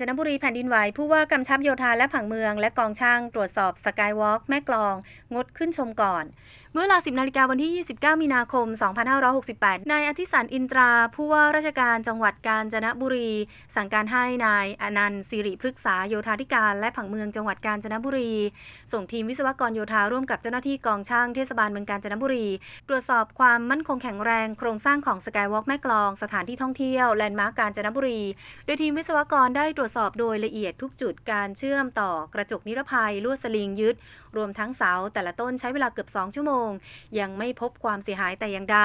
จนบุรีแผ่นดินไหวผู้ว่ากำชับโยธาและผังเมือง และกองช่างตรวจสอบสกายวอล์กแม่กลอง งดขึ้นชมก่อน เมื่อเวลา 10 นาฬิกาวันที่ 29 มีนาคม 2568 นายอธิสันอินตรา ผู้ว่าราชการจังหวัดกาญจนบุรี สั่งการให้นายอนันต์สิริพฤกษาโยธาธิการ และผังเมืองจังหวัดกาญจนบุรี ส่งทีมวิศวกรโยธาร่วมกับเจ้าหน้าที่กองช่างเทศบาลเมืองกาญจนบุรี ตรวจสอบความมั่นคงแข็งแรงโครงสร้างของสกายวอล์กแม่กลอง สถานที่ท่องเที่ยวแลนด์มาร์กกาญจนบุรี โดยทีมวิศวกรได้ตรวจจสอบโดยละเอียดทุกจุดการเชื่อมต่อกระจกนิรภัยลวดสลิงยึด รวมทั้งเสาแต่ละต้นใช้เวลาเกือบ 2 ชั่วโมง ยังไม่พบความเสียหายแต่อย่างใด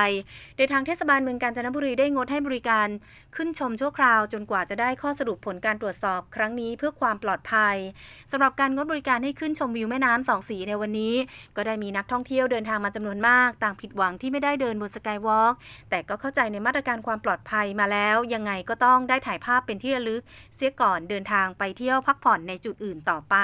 โดยทางเทศบาลเมืองกาญจนบุรีได้งดให้บริการ ขึ้นชมชั่วคราวจนกว่าจะได้ข้อสรุปผลการตรวจสอบครั้งนี้เพื่อความปลอดภัยสำหรับการงดบริการให้ขึ้นชมวิวแม่น้ำสองสีในวันนี้ ก็ได้มีนักท่องเที่ยวเดินทางมาจำนวนมาก ต่างผิดหวังที่ไม่ได้เดินบนสกายวอล์กแต่ก็เข้าใจในมาตรการความปลอดภัยมาแล้ว ยังไงก็ต้องได้ถ่ายภาพเป็นที่ระลึกเสียก่อนอนเดินทางไปเที่ยวพักผ่อนในจุดอื่นต่อไป